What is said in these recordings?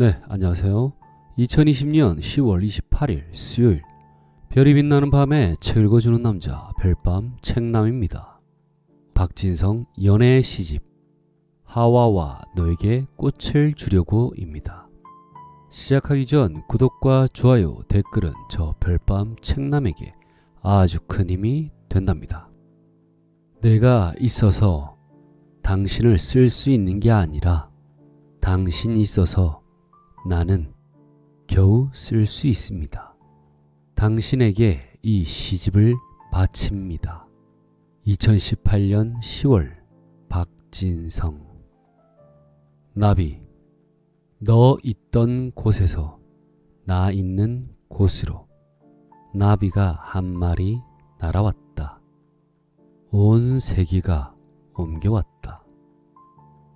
네, 안녕하세요. 2020년 10월 28일 수요일 별이 빛나는 밤에 책 읽어주는 남자 별밤 책남입니다. 박진성 연애의 시집 하와와 너에게 꽃을 주려고입니다. 시작하기 전 구독과 좋아요, 댓글은 저 별밤 책남에게 아주 큰 힘이 된답니다. 내가 있어서 당신을 쓸 수 있는 게 아니라 당신이 있어서 나는 겨우 쓸 수 있습니다. 당신에게 이 시집을 바칩니다. 2018년 10월 박진성 나비 너 있던 곳에서 나 있는 곳으로 나비가 한 마리 날아왔다. 온 세계가 옮겨왔다.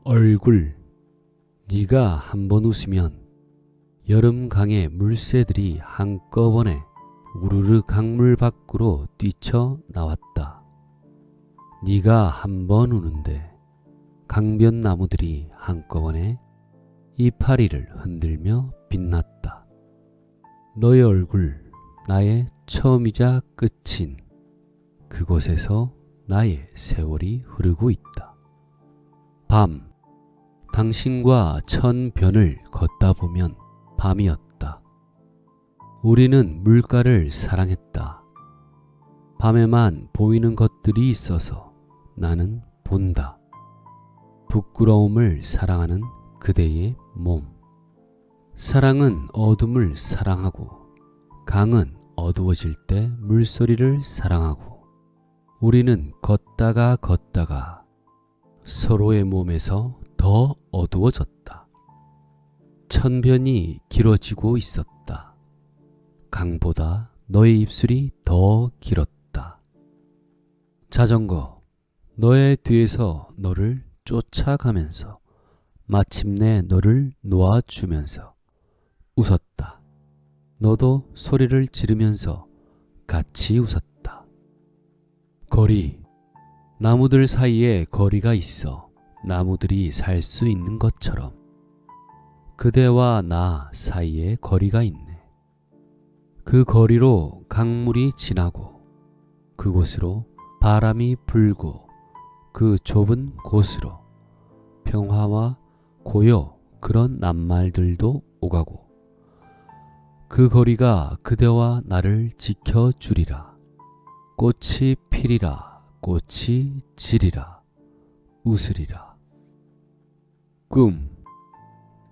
얼굴 네가 한 번 웃으면 여름 강의 물새들이 한꺼번에 우르르 강물 밖으로 뛰쳐 나왔다. 네가 한 번 우는데 강변 나무들이 한꺼번에 이파리를 흔들며 빛났다. 너의 얼굴, 나의 처음이자 끝인 그곳에서 나의 세월이 흐르고 있다. 밤, 당신과 천 변을 걷다 보면 밤이었다. 우리는 물가를 사랑했다. 밤에만 보이는 것들이 있어서 나는 본다. 부끄러움을 사랑하는 그대의 몸. 사랑은 어둠을 사랑하고, 강은 어두워질 때 물소리를 사랑하고, 우리는 걷다가 걷다가 서로의 몸에서 더 어두워졌다. 천변이 길어지고 있었다. 강보다 너의 입술이 더 길었다. 자전거, 너의 뒤에서 너를 쫓아가면서 마침내 너를 놓아주면서 웃었다. 너도 소리를 지르면서 같이 웃었다. 거리, 나무들 사이에 거리가 있어 나무들이 살 수 있는 것처럼 그대와 나 사이에 거리가 있네. 그 거리로 강물이 지나고 그곳으로 바람이 불고 그 좁은 곳으로 평화와 고요 그런 낱말들도 오가고 그 거리가 그대와 나를 지켜주리라. 꽃이 피리라 꽃이 지리라 웃으리라. 꿈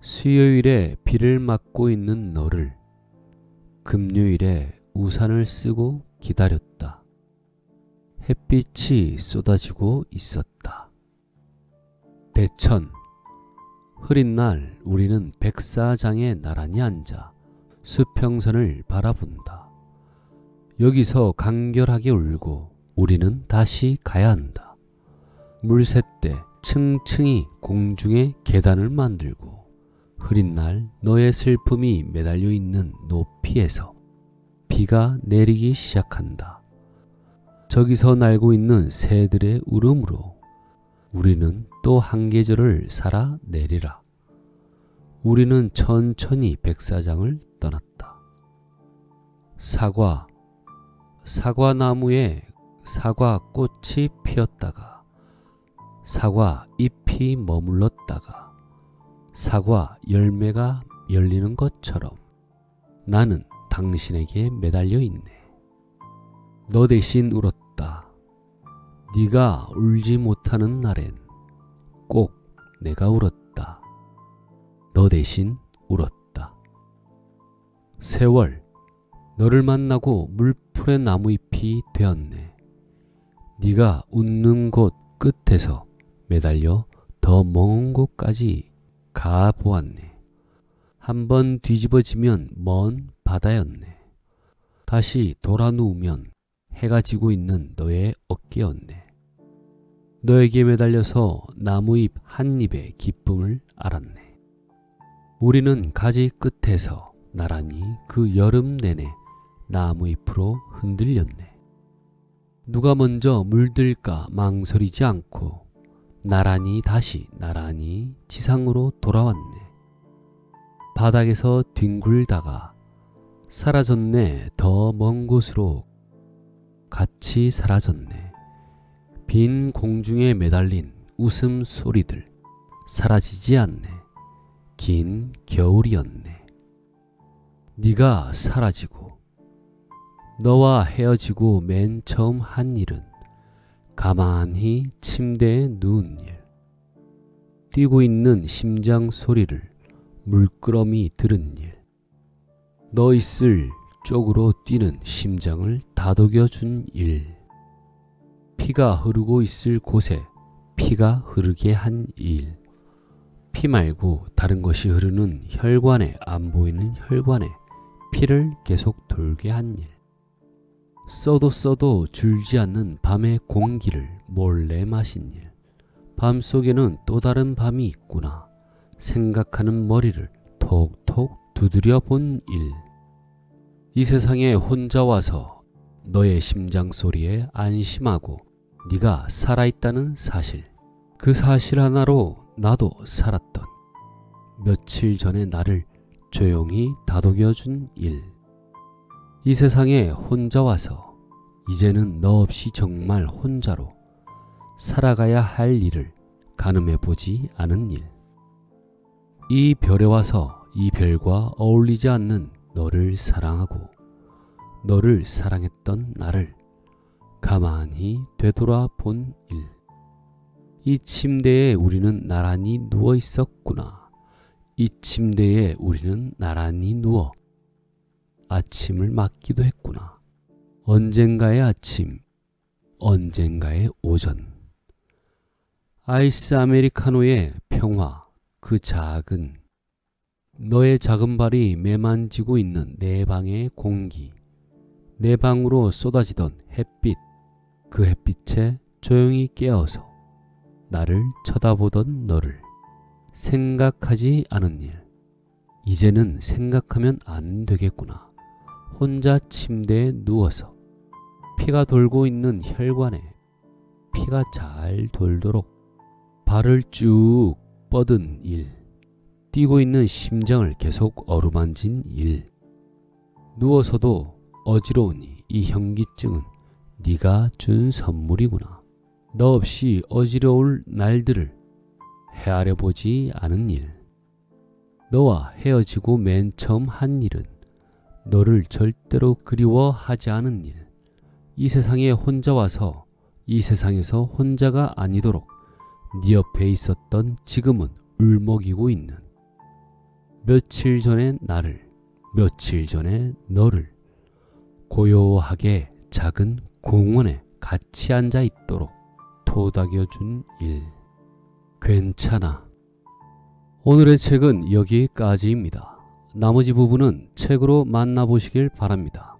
수요일에 비를 맞고 있는 너를 금요일에 우산을 쓰고 기다렸다. 햇빛이 쏟아지고 있었다. 대천 흐린 날 우리는 백사장에 나란히 앉아 수평선을 바라본다. 여기서 간결하게 울고 우리는 다시 가야 한다. 물새 때 층층이 공중에 계단을 만들고 흐린 날 너의 슬픔이 매달려 있는 높이에서 비가 내리기 시작한다. 저기서 날고 있는 새들의 울음으로 우리는 또 한 계절을 살아 내리라. 우리는 천천히 백사장을 떠났다. 사과, 사과나무에 사과 꽃이 피었다가 사과 잎이 머물렀다가 사과 열매가 열리는 것처럼 나는 당신에게 매달려 있네. 너 대신 울었다. 네가 울지 못하는 날엔 꼭 내가 울었다. 너 대신 울었다. 세월, 너를 만나고 물풀의 나무잎이 되었네. 네가 웃는 곳 끝에서 매달려 더 먼 곳까지 가보았네. 한 번 뒤집어지면 먼 바다였네. 다시 돌아 누우면 해가 지고 있는 너의 어깨였네. 너에게 매달려서 나무잎 한 잎의 기쁨을 알았네. 우리는 가지 끝에서 나란히 그 여름 내내 나무잎으로 흔들렸네. 누가 먼저 물들까 망설이지 않고 나란히 다시 나란히 지상으로 돌아왔네. 바닥에서 뒹굴다가 사라졌네. 더 먼 곳으로 같이 사라졌네. 빈 공중에 매달린 웃음 소리들 사라지지 않네. 긴 겨울이었네. 네가 사라지고 너와 헤어지고 맨 처음 한 일은 가만히 침대에 누운 일 뛰고 있는 심장 소리를 물끄러미 들은 일. 너 있을 쪽으로 뛰는 심장을 다독여 준 일. 피가 흐르고 있을 곳에 피가 흐르게 한 일. 피 말고 다른 것이 흐르는 혈관에 안 보이는 혈관에 피를 계속 돌게 한 일. 써도 써도 줄지 않는 밤의 공기를 몰래 마신 일. 밤 속에는 또 다른 밤이 있구나. 생각하는 머리를 톡톡 두드려 본 일. 이 세상에 혼자 와서 너의 심장 소리에 안심하고 네가 살아있다는 사실. 그 사실 하나로 나도 살았던 며칠 전에 나를 조용히 다독여 준 일. 이 세상에 혼자 와서 이제는 너 없이 정말 혼자로 살아가야 할 일을 가늠해 보지 않은 일. 이 별에 와서 이 별과 어울리지 않는 너를 사랑하고 너를 사랑했던 나를 가만히 되돌아 본 일. 이 침대에 우리는 나란히 누워 있었구나. 이 침대에 우리는 나란히 누워 아침을 맞기도 했구나. 언젠가의 아침, 언젠가의 오전. 아이스 아메리카노의 평화, 그 작은 너의 작은 발이 매만지고 있는 내 방의 공기, 내 방으로 쏟아지던 햇빛, 그 햇빛에 조용히 깨어서 나를 쳐다보던 너를 생각하지 않은 일. 이제는 생각하면 안 되겠구나. 혼자 침대에 누워서 피가 돌고 있는 혈관에 피가 잘 돌도록 발을 쭉 뻗은 일, 뛰고 있는 심장을 계속 어루만진 일. 누워서도 어지러우니 이 현기증은 네가 준 선물이구나. 너 없이 어지러울 날들을 헤아려 보지 않은 일. 너와 헤어지고 맨 처음 한 일은 너를 절대로 그리워하지 않은 일. 이 세상에 혼자 와서 이 세상에서 혼자가 아니도록 네 옆에 있었던 지금은 울먹이고 있는 며칠 전의 나를 며칠 전의 너를 고요하게 작은 공원에 같이 앉아 있도록 토닥여 준 일. 괜찮아. 오늘의 책은 여기까지입니다. 나머지 부분은 책으로 만나보시길 바랍니다.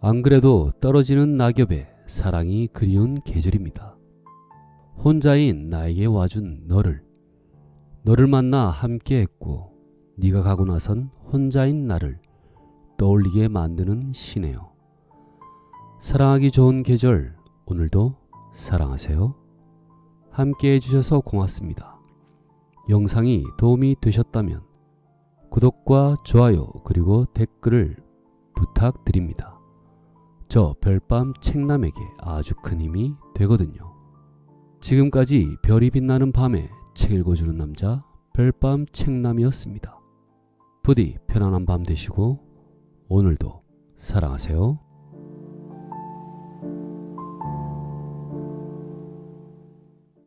안 그래도 떨어지는 낙엽에 사랑이 그리운 계절입니다. 혼자인 나에게 와준 너를 너를 만나 함께했고 네가 가고 나선 혼자인 나를 떠올리게 만드는 시네요. 사랑하기 좋은 계절 오늘도 사랑하세요. 함께 해주셔서 고맙습니다. 영상이 도움이 되셨다면 구독과 좋아요 그리고 댓글을 부탁드립니다. 저 별밤 책남에게 아주 큰 힘이 되거든요. 지금까지 별이 빛나는 밤에 책 읽어주는 남자 별밤 책남이었습니다. 부디 편안한 밤 되시고 오늘도 사랑하세요.